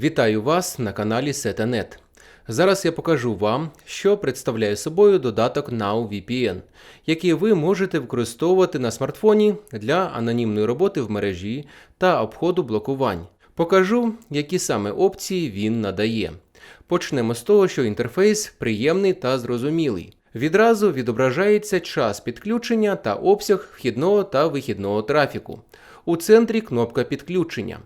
Вітаю вас на каналі Setanet. Зараз я покажу вам, що представляє собою додаток NowVPN, який ви можете використовувати на смартфоні для анонімної роботи в мережі та обходу блокувань. Покажу, які саме опції він надає. Почнемо з того, що інтерфейс приємний та зрозумілий. Відразу відображається час підключення та обсяг вхідного та вихідного трафіку. У центрі кнопка підключення.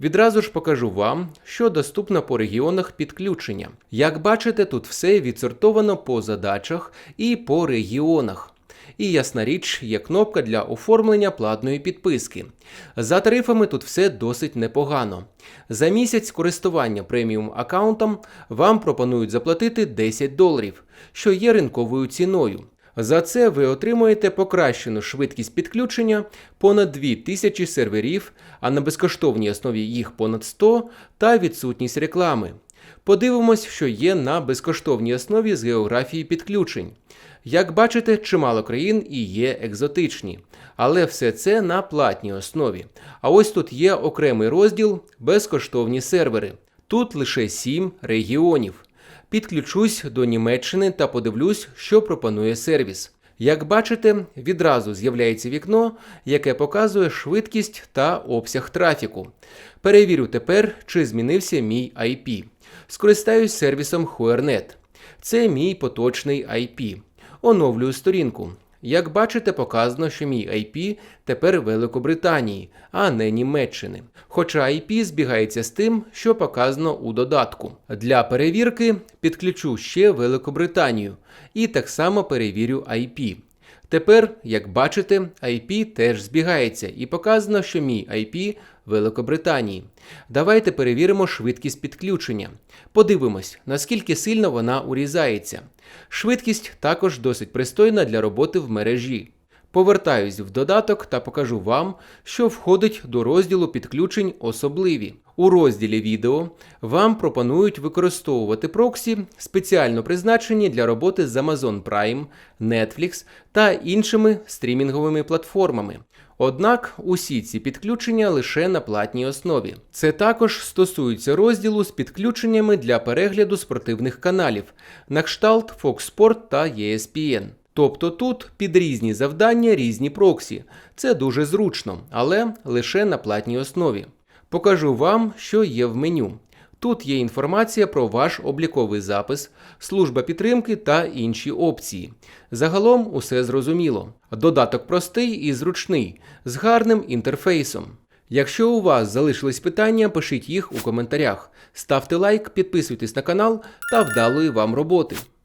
Відразу ж покажу вам, що доступно по регіонах підключення. Як бачите, тут все відсортовано по задачах і по регіонах. І ясна річ, є кнопка для оформлення платної підписки. За тарифами тут все досить непогано. За місяць користування преміум аккаунтом вам пропонують заплатити 10 доларів, що є ринковою ціною. За це ви отримуєте покращену швидкість підключення понад 2000 серверів, а на безкоштовній основі їх понад 100 та відсутність реклами. Подивимось, що є на безкоштовній основі з географії підключень. Як бачите, чимало країн і є екзотичні, але все це на платній основі. А ось тут є окремий розділ безкоштовні сервери. Тут лише 7 регіонів. Підключусь до Німеччини та подивлюсь, що пропонує сервіс. Як бачите, відразу з'являється вікно, яке показує швидкість та обсяг трафіку. Перевірю тепер, чи змінився мій IP. Скористаюсь сервісом Huernet. Це мій поточний IP. Оновлюю сторінку. Як бачите, показано, що мій IP тепер Великобританії, а не Німеччини. Хоча IP збігається з тим, що показано у додатку. Для перевірки підключу ще Великобританію і так само перевірю IP. Тепер, як бачите, IP теж збігається і показано, що мій IP Великобританії. Давайте перевіримо швидкість підключення. Подивимось, наскільки сильно вона урізається. Швидкість також досить пристойна для роботи в мережі. Повертаюсь в додаток та покажу вам, що входить до розділу підключень особливі. У розділі відео вам пропонують використовувати проксі, спеціально призначені для роботи з Amazon Prime, Netflix та іншими стрімінговими платформами. Однак усі ці підключення лише на платній основі. Це також стосується розділу з підключеннями для перегляду спортивних каналів на кшталт Fox Sport та ESPN. Тобто тут під різні завдання різні проксі. Це дуже зручно, але лише на платній основі. Покажу вам, що є в меню. Тут є інформація про ваш обліковий запис, служба підтримки та інші опції. Загалом усе зрозуміло. Додаток простий і зручний, з гарним інтерфейсом. Якщо у вас залишились питання, пишіть їх у коментарях. Ставте лайк, підписуйтесь на канал та вдалої вам роботи.